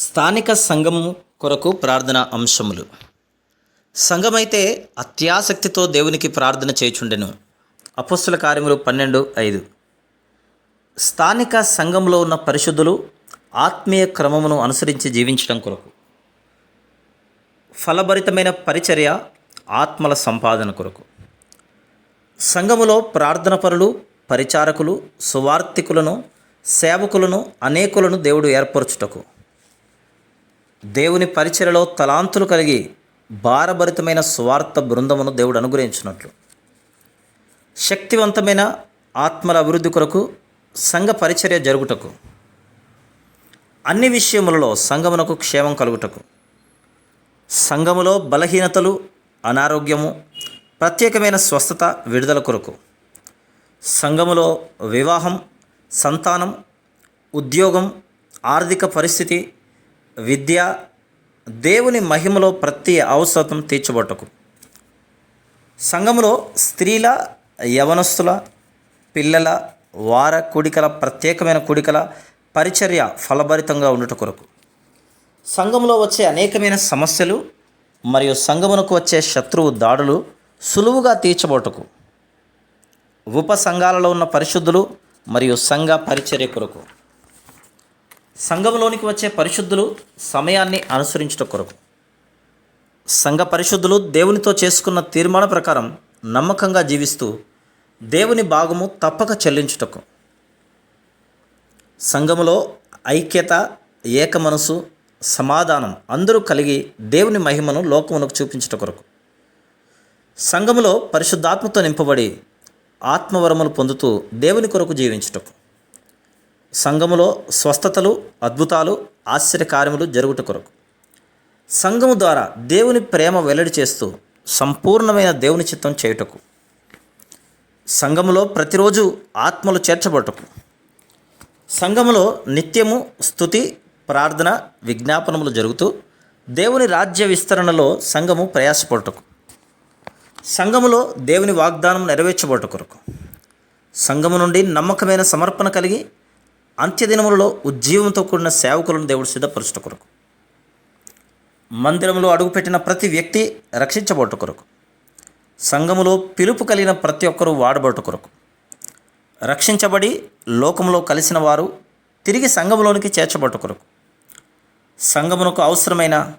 స్థానిక సంఘము కొరకు ప్రార్థన అంశములు. సంఘమైతే అత్యాసక్తితో దేవునికి ప్రార్థన చేయుచుండెను. అపస్సుల కార్యములు పన్నెండు ఐదు. స్థానిక సంఘంలో ఉన్న పరిశుద్ధులు ఆత్మీయ క్రమమును అనుసరించి జీవించడం కొరకు. ఫలభరితమైన పరిచర్య ఆత్మల సంపాదన కొరకు. సంఘములో ప్రార్థన పరులు పరిచారకులు సువార్థికులను సేవకులను అనేకులను దేవుడు ఏర్పరచుటకు. దేవుని పరిచయలో తలాంతులు కలిగి భారభరితమైన స్వార్థ బృందమును దేవుడు అనుగ్రహించినట్లు. శక్తివంతమైన ఆత్మల అభివృద్ధి కొరకు సంఘ పరిచర్య జరుగుటకు అన్ని విషయములలో సంఘమునకు క్షేమం కలుగుటకు సంఘములో బలహీనతలు అనారోగ్యము ప్రత్యేకమైన స్వస్థత విడుదల కొరకు సంఘములో వివాహం సంతానం ఉద్యోగం ఆర్థిక పరిస్థితి విద్య దేవుని మహిమలో ప్రతి అవసరం తీర్చబట్టకు. సంఘములో స్త్రీల యవనస్తుల పిల్లల వార కూడికల ప్రత్యేకమైన కూడికల పరిచర్య ఫలభరితంగా ఉండుట కొరకు. సంఘంలో వచ్చే అనేకమైన సమస్యలు మరియు సంఘమునకు వచ్చే శత్రువు దాడులు సులువుగా తీర్చబోటకు ఉప సంఘాలలో ఉన్న పరిశుద్ధులు మరియు సంఘ పరిచర్య కొరకు. సంఘంలోనికి వచ్చే పరిశుద్ధులు సమయాన్ని అనుసరించుట కొరకు. సంఘ పరిశుద్ధులు దేవునితో చేసుకున్న తీర్మాన ప్రకారం నమ్మకంగా జీవిస్తూ దేవుని భాగము తప్పక చెల్లించుటకు. సంఘములో ఐక్యత ఏక మనసు సమాధానం అందరూ కలిగి దేవుని మహిమను లోకమునకు చూపించుట కొరకు. సంఘములో పరిశుద్ధాత్మతో నింపబడి ఆత్మవరములు పొందుతూ దేవుని కొరకు జీవించుటకు. సంఘములో స్వస్థతలు అద్భుతాలు ఆశ్చర్యకార్యములు జరుగుట కొరకు. సంఘము ద్వారా దేవుని ప్రేమ వెల్లడి చేస్తూ సంపూర్ణమైన దేవుని చిత్తం చేయుటకు. సంఘములో ప్రతిరోజు ఆత్మలు చేర్చబడటకు. సంఘములో నిత్యము స్థుతి ప్రార్థన విజ్ఞాపనములు జరుగుతూ దేవుని రాజ్య విస్తరణలో సంఘము ప్రయాసపడటకు. సంఘములో దేవుని వాగ్దానం నెరవేర్చబడట కొరకు. సంఘము నుండి నమ్మకమైన సమర్పణ కలిగి అంత్యదినములలో ఉజ్జీవంతో కూడిన సేవకులను దేవుడు సిద్ధపరచుట కొరకు. మందిరంలో అడుగుపెట్టిన ప్రతి వ్యక్తి రక్షించబోట కొరకు. సంఘములో పిలుపు కలిగిన ప్రతి ఒక్కరూ వాడబోట కొరకు. రక్షించబడి లోకంలో కలిసిన వారు తిరిగి సంఘములోనికి చేర్చబోట కొరకు. సంఘమునకు అవసరమైన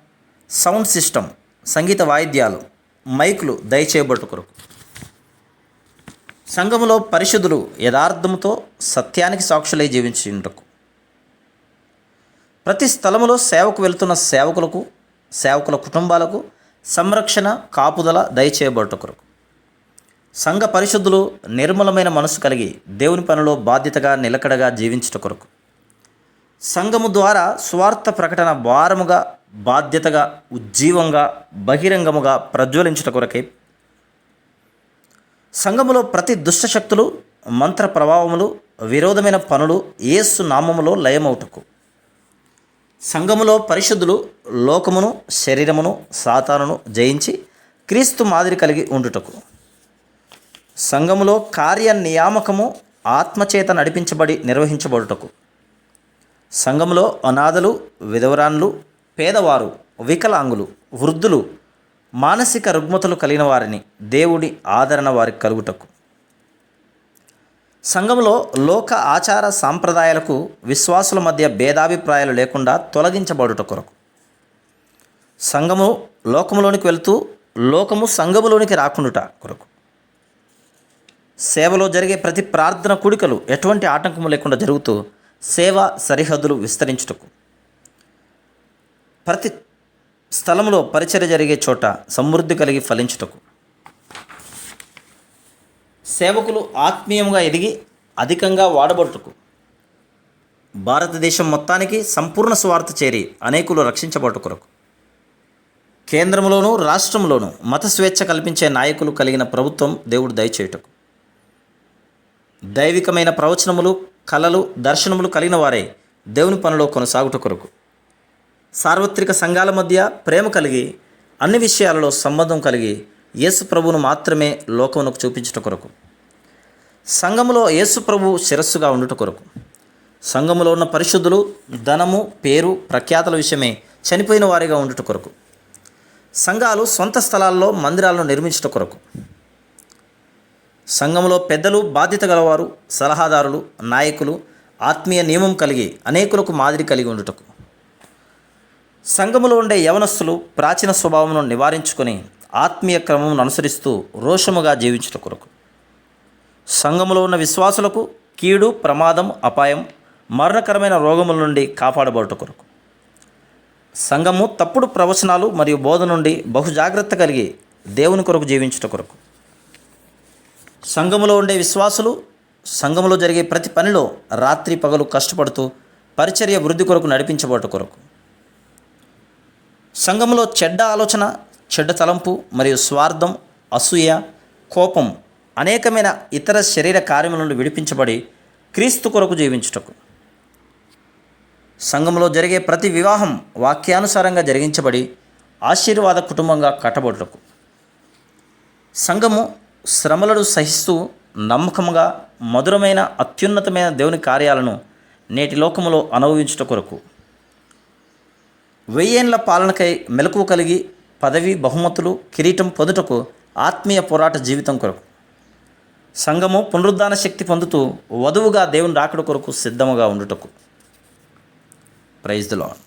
సౌండ్ సిస్టమ్ సంగీత వాయిద్యాలు మైకులు దయచేయబట్టు కొరకు. సంఘములో పరిశుద్ధులు యథార్థముతో సత్యానికి సాక్షులై జీవించుటకు ప్రతి స్థలములో సేవకు వెళ్తున్న సేవకులకు సేవకుల కుటుంబాలకు సంరక్షణ కాపుదల దయచేయబట్టు కొరకు సంఘ పరిశుద్ధులు నిర్మలమైన మనసు కలిగి దేవుని పనిలో బాధ్యతగా నిలకడగా జీవించుట కొరకు సంఘము ద్వారా స్వార్థ ప్రకటన భారముగా బాధ్యతగా ఉజ్జీవంగా బహిరంగముగా ప్రజ్వలించుట కొరకే సంఘములో ప్రతి దుష్టశక్తులు మంత్ర ప్రభావములు విరోధమైన పనులు ఏసు నామములో లయమవుటకు సంఘములో పరిశుద్ధులు లోకమును శరీరమును సాతానును జయించి క్రీస్తు మాదిరి కలిగి ఉండుటకు. సంఘములో కార్య నియామకము ఆత్మచేత నడిపించబడి నిర్వహించబడుటకు. సంఘములో అనాథలు విధవరాన్లు పేదవారు వికలాంగులు వృద్ధులు మానసిక రుగ్మతలు కలిగిన వారిని దేవుడి ఆదరణ వారికి కలుగుటకు. సంఘంలో లోక ఆచార సాంప్రదాయాలకు విశ్వాసుల మధ్య భేదాభిప్రాయాలు లేకుండా తొలగించబడుట కొరకు. సంఘము లోకములోనికి వెళుతూ లోకము సంఘములోనికి రాకుండుట కొరకు. సేవలో జరిగే ప్రతి ప్రార్థన కూడికలు ఎటువంటి ఆటంకము లేకుండా జరుగుతూ సేవ సరిహద్దులు విస్తరించుటకు. ప్రతి స్థలంలో పరిచర్య జరిగే చోట సమృద్ధి కలిగి ఫలించుటకు. సేవకులు ఆత్మీయంగా ఎదిగి అధికంగా వాడబడుటకు. భారతదేశం మొత్తానికి సంపూర్ణ స్వార్థ చేరి అనేకులు రక్షించబట్టు కేంద్రంలోనూ రాష్ట్రంలోనూ మత స్వేచ్ఛ కల్పించే నాయకులు కలిగిన ప్రభుత్వం దేవుడు దయచేయుటకు. దైవికమైన ప్రవచనములు కళలు దర్శనములు కలిగిన వారే దేవుని పనిలో కొనసాగుట కొరకు సార్వత్రిక సంఘాల మధ్య ప్రేమ కలిగి అన్ని విషయాలలో సంబంధం కలిగి యేసు ప్రభువును మాత్రమే లోకమునకు చూపించుట కొరకు. సంఘములో యేసు ప్రభు శిరస్సుగా ఉండుట కొరకు. సంఘములో ఉన్న పరిశుద్ధులు ధనము పేరు ప్రఖ్యాతల విషయమే చనిపోయిన వారిగా ఉండుట కొరకు. సంఘాలు సొంత స్థలాల్లో మందిరాలను నిర్మించుట కొరకు. సంఘంలో పెద్దలు బాధ్యత గలవారు సలహాదారులు నాయకులు ఆత్మీయ నియమం కలిగి అనేకులకు మాదిరి కలిగి ఉండుటకు. సంఘములో ఉండే యవనస్సులు ప్రాచీన స్వభావమును నివారించుకొని ఆత్మీయ క్రమమును అనుసరిస్తూ రోషముగా జీవించుట కొరకు. సంఘములో ఉన్న విశ్వాసులకు కీడు ప్రమాదం అపాయం మరణకరమైన రోగముల నుండి కాపాడబడుట కొరకు. సంఘము తప్పుడు ప్రవచనాలు మరియు బోధ నుండి బహుజాగ్రత్త కలిగి దేవుని కొరకు జీవించుట కొరకు. సంఘములో ఉండే విశ్వాసులు సంఘములో జరిగే ప్రతి పనిలో రాత్రి పగలు కష్టపడుతూ పరిచర్య వృద్ధి కొరకు నడిపించబోట కొరకు. సంఘములో చెడ్డ ఆలోచన చెడ్డ తలంపు మరియు స్వార్థం అసూయ కోపం అనేకమైన ఇతర శరీర కార్యముల నుండి విడిపించబడి క్రీస్తు కొరకు జీవించుటకు. సంఘంలో జరిగే ప్రతి వివాహం వాక్యానుసారంగా జరిగించబడి ఆశీర్వాద కుటుంబంగా కట్టబడుటకు. సంఘము శ్రమలను సహిస్తూ నమ్మకముగా మధురమైన అత్యున్నతమైన దేవుని కార్యాలను నేటి లోకములో అనుభవించుట కొరకు. వెయ్యేండ్ల పాలనకై మెలకువ కలిగి పదవి బహుమతులు కిరీటం పొందుటకు ఆత్మీయ పోరాట జీవితం కొరకు. సంఘము పునరుద్ధాన శక్తి పొందుతూ వధువుగా దేవుని రాకడ కొరకు సిద్ధముగా ఉండుటకు. Praise the lord